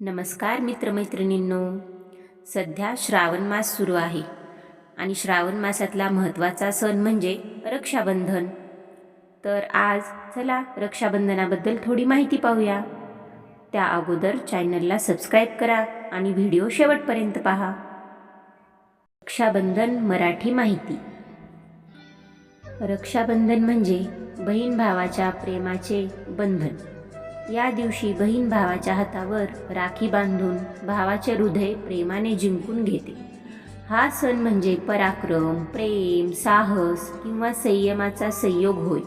नमस्कार मित्रमैत्रिणींनो. सध्या श्रावण मास सुरू आहे आणि श्रावण मासातला महत्त्वाचा सण म्हणजे रक्षाबंधन. तर आज चला रक्षाबंधनाबद्दल थोडी माहिती पाहूया. त्या अगोदर चॅनलला सबस्क्राईब करा आणि व्हिडिओ शेवटपर्यंत पहा. रक्षाबंधन मराठी माहिती. रक्षाबंधन म्हणजे बहीण भावाच्या प्रेमाचे बंधन. या दिवशी बहीण भावाच्या हातावर राखी बांधून भावाचे हृदय प्रेमाने जिंकून घेते. हा सण म्हणजे पराक्रम प्रेम साहस किंवा संयमाचा संयोग होय.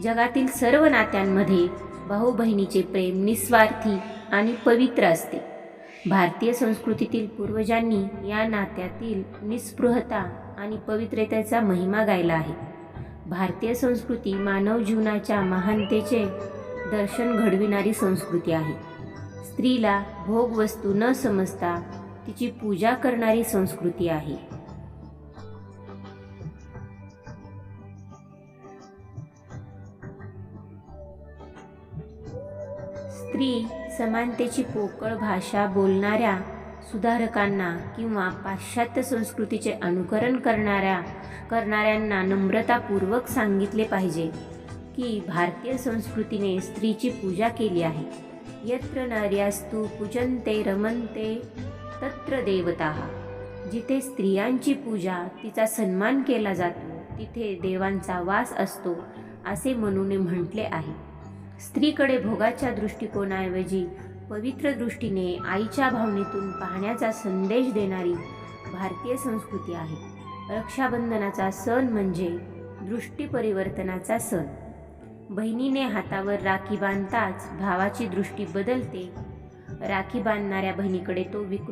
जगातील सर्व नात्यांमध्ये भाऊ बहिणीचे प्रेम निस्वार्थी आणि पवित्र असते. भारतीय संस्कृतीतील पूर्वजांनी या नात्यातील निस्पृहता आणि पवित्रतेचा महिमा गायला आहे. भारतीय संस्कृती मानव जीवनाच्या महानतेचे दर्शन घडविणारी संस्कृती आहे. स्त्रीला भोगवस्तू न समजता तिची पूजा करणारी संस्कृती आहे. स्त्री समानतेची पोकळ भाषा बोलणाऱ्या सुधारकांना किंवा पाश्चात्य संस्कृतीचे अनुकरण करणाऱ्या करणाऱ्यांना नम्रतापूर्वक सांगितले पाहिजे. की भारतीय संस्कृतीने स्त्रीची पूजा केली आहे. यत्र नार्यास्तु पूजन्ते रमनते तत्र देवता. जिथे स्त्रियांची पूजा तिचा सन्मान केला जातो तिथे देवांचा वास असतो असे म्हणून म्हटले आहे. स्त्रीकडे भोगाच्या दृष्टिकोनाऐवजी पवित्र दृष्टीने आईच्या भावनेतून पाहण्याचा संदेश देणारी भारतीय संस्कृती आहे. रक्षाबंधनाचा सण म्हणजे दृष्टी परिवर्तनाचा सण. बहिणीने हातावर राखी बांधताच भावाची दृष्टी बदलते. राखी बांधणाऱ्या बहिणीकडे तो विकृत